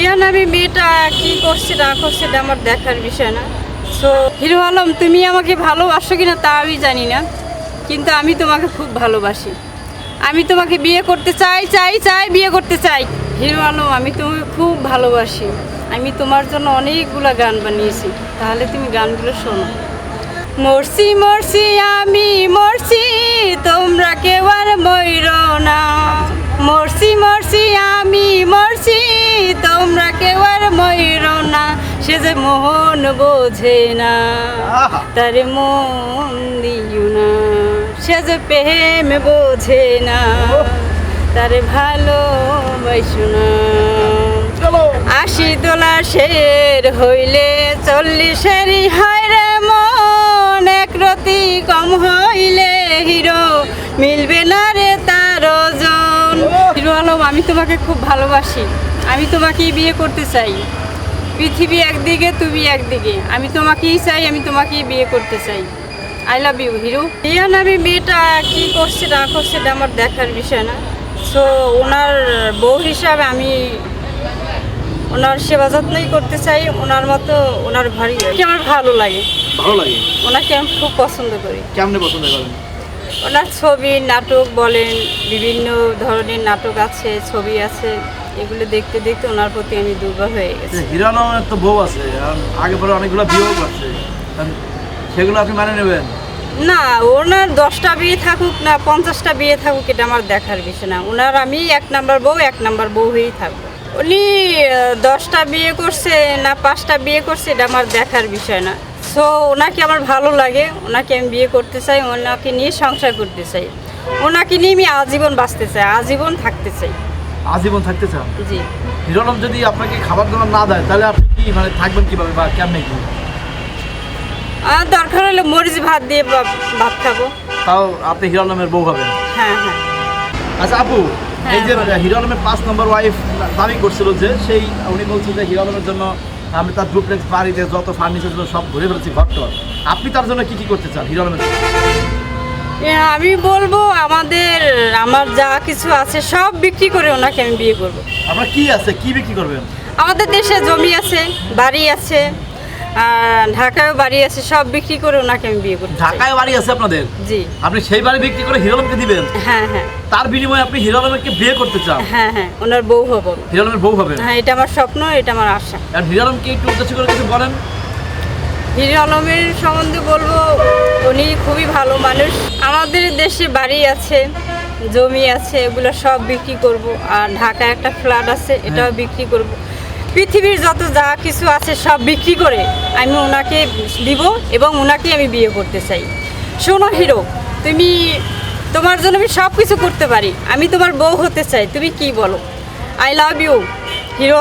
রিয়ান আমি মেয়েটা কি করছে, না করছে, এটা আমার দেখার বিষয় না। সো হিরো আলম, তুমি আমাকে ভালোবাসো কিনা তা আমি জানি না, কিন্তু আমি তোমাকে খুব ভালোবাসি। আমি তোমাকে বিয়ে করতে চাই চাই চাই, বিয়ে করতে চাই। হিরো আলম, আমি তোমাকে খুব ভালোবাসি। আমি তোমার জন্য অনেকগুলো গান বানিয়েছি। তাহলে তুমি গানগুলো শোনো। মরছি মরছি, আমি মরছি, তোমরা কেউ সে যে মোহন বোঝে না। তার মন দিও না। সে যে প্রেম বোঝে না তার ভালোবাসো না। আশি তোলা শের হইলে চল্লিশেরই হয় রে মন। এক রতি কম হইলে হিরো মিলবে না রে তার হিরো আলম আমি তোমাকে খুব ভালোবাসি। আমি তোমাকেই বিয়ে করতে চাই। পৃথিবী একদিকে তুমি একদিকে। আমি তোমাকেই চাই আমি তোমাকেই বিয়ে করতে চাই। I love you hero Riyan আমি মেয়েটা কি করছে না করছে এটা আমার দেখার বিষয় না। সো ওনার বউ হিসাবে আমি ওনার সেবা যত্নই করতে চাই ওনার মতো ওনার ভারী আমার ভালো লাগে। ভালো লাগে? ওনাকে আমি খুব পছন্দ করি। কেমনে পছন্দ করেন? ওনার ছবি নাটক বলেন বিভিন্ন ধরনের নাটক আছে ছবি আছে। এগুলো দেখতে দেখতে ওনার প্রতি আমি দুর্বল হয়ে গেছি। হিরো আলমের তো বউ আছে আগে পরে অনেকগুলো বিয়েও করছে। সেগুলো আপনি মানে নেবেন? না ওনার দশটা বিয়ে থাকুক না পঞ্চাশটা বিয়ে থাকুক এটা আমার দেখার বিষয় না। ওনার আমি এক নাম্বার বউ এক নাম্বার বউ হয়েই থাকব। উনি দশটা বিয়ে করছে না পাঁচটা বিয়ে করছে এটা আমার দেখার বিষয় না। সো ওনাকে আমার ভালো লাগে ওনাকে আমি বিয়ে করতে চাই ওনাকে নিয়ে সংসার করতে চাই। ওনাকে নিয়ে আমি আজীবন বাঁচতে চাই আজীবন থাকতে চাই। আজীবন থাকতে চান? জি। যদি আপনাকে খাবার দাবার না দেয় তাহলে আপনি কি মানে থাকবেন কীভাবে বা কেমনে কি? আর দরকার হলে মরিচ ভাত দিয়ে ভাত খাব। তাও আপনি হিরো বউ হবেন? হ্যাঁ হ্যাঁ। আচ্ছা আপু হ্যাঁ, এই যে। হিরো আলমের পাঁচ নম্বর ওয়াইফ দাবি করছিল যে সেই উনি বলছেন যে হিরো আলমের জন্য আমি তার ডুপ্লেক্স বাড়িতে যত ফার্নিচার ছিল সব ঘুরে ফেলেছি ঘরটর আপনি তার জন্য কি কি করতে চান হিরো আলমের আমি বলব আমাদের আমার যা কিছু আছে সব বিক্রি করে ওনাকে আমি বিয়ে করব। আপনার কি আছে? কি বিক্রি করবেন? আমাদের দেশে জমি আছে বাড়ি আছে আর ঢাকায়ও বাড়ি আছে সব বিক্রি করে ওনাকে আমি বিয়ে চাই। ঢাকায় বাড়ি আছে আপনাদের? জি। আপনি সেই বাড়ি বিক্রি করে হিরো দিবেন? হ্যাঁ হ্যাঁ। তার বিনিময়ে আপনি হিরো বিয়ে করতে চান? হ্যাঁ হ্যাঁ ওনার বউ হব। আমি। বউ হবেন হ্যাঁ এটা আমার স্বপ্ন এটা আমার আশা। আর হিরো আলমকে একটু উদ্দেশ্য করে কিছু বলেন। হিরো সম্বন্ধে বলব খুবই ভালো মানুষ। আমাদের দেশে বাড়ি আছে জমি আছে এগুলো সব বিক্রি করব। আর ঢাকায় একটা ফ্ল্যাট আছে এটাও বিক্রি করব। পৃথিবীর যত যা কিছু আছে সব বিক্রি করে আমি ওনাকে দিব এবং ওনাকে আমি বিয়ে করতে চাই। শোনো হিরো তুমি তোমার জন্য আমি সব কিছু করতে পারি। আমি তোমার বউ হতে চাই তুমি কি বলো? I love you hero.